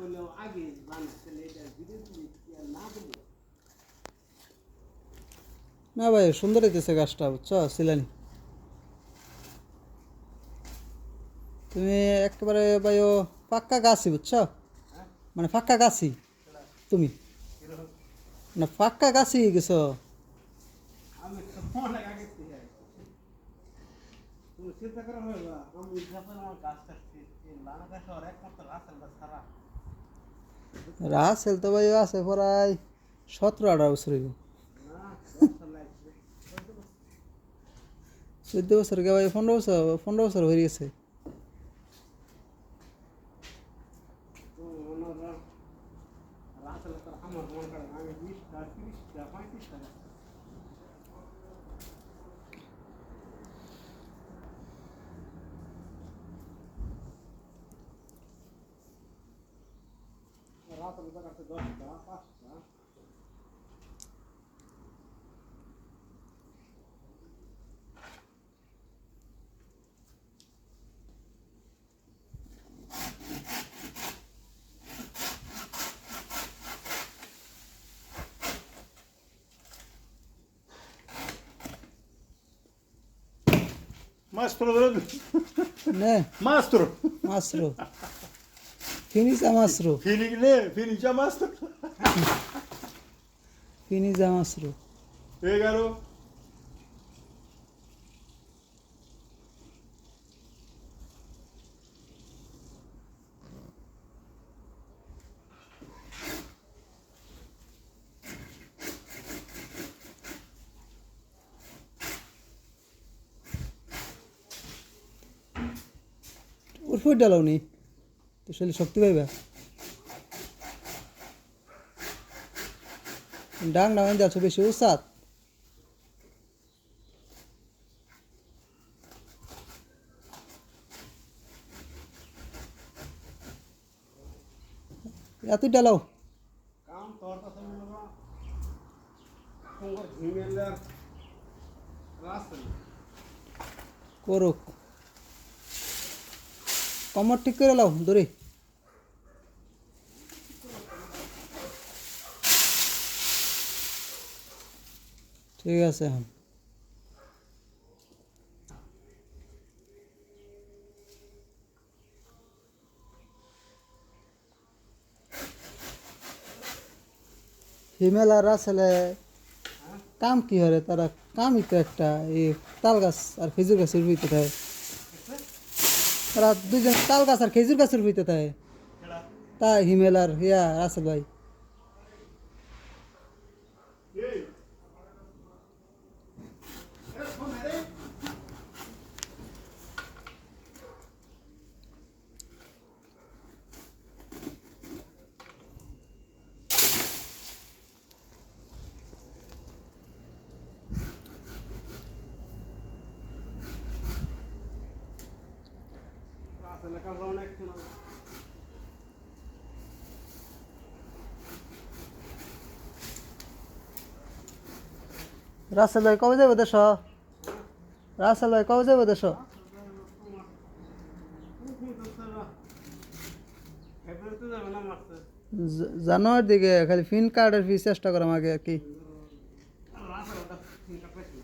করলেও আগে জানা তাহলে এটা ভিডিও তুলি কি আর না বলব না ভাই সুন্দর হইতেছে গাছটা বুঝছ সিলানি। তুমি একেবারে ভাই ও পাক্কা গাছি বুঝছ? মানে পাক্কা গাছি তুমি। না পাক্কা গাছি গেছো চিন্তা করা হবে আমি যখন আমার গাছ কাটছি গাছ আর একমাত্র রাসেলটা ছাড়া রাসেল তো ভাই আছে প্রায় সতেরো আঠারো বছর হইব না দশটা লাগবে চোদ্দ বছর কে ভাই পনেরো বছর পনেরো বছর হয়ে গেছে তুমি মনে করো রাসেল তো আমার মনে Mas, problema. Né? Mastro! Mastro! ফিনিজা মাসরো fini ne, fini já mastro. ফিনিজা মাসরো Ei, garoto. ওর ফুট ডালাও নি তো শরীর শক্তি পাইবা? ডাং ডাং যাচ্ছ বেশি উসাত এতই ডালাও করুক। কমর ঠিক করে লাও দূরে ঠিক আছে এখন। হিমেল আর রাসেলে কাম কি হরে? তারা কামই তো একটা এই তাল গাছ আর খেজুর গাছের ভিতরে থাকে। তারা দুজন তাল গাছ আর খেজুর গাছের ভিতরে থাকে। তা হিমেল আর হিয়া রাসেল ভাই। রাসেল ভাই কবে যাব দেশ? রাসেল ভাই কবে যাব দেশ? জানুয়ারির দিকে খালি ফিন কার্ডের ফি চেষ্টা করাম আগে আর কি রাসেল ওটা চিন্তা পেয়েছি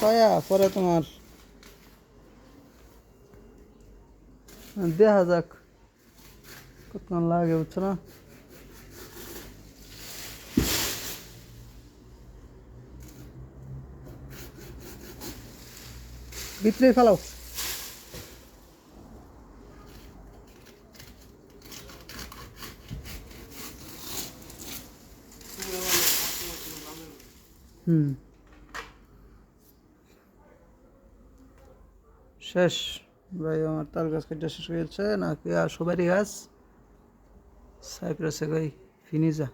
পায়া পরে তোমার দেখা যাক। কত লাগে বুঝছ না? ভিতরে ফেলাও। হুম। শেষ। ভাই, আমার তাল গাছ কেটে শেষ হয়েছে নাকি আর সবারই গাছ? সাইপ্রাসে গাই ফিনিজা।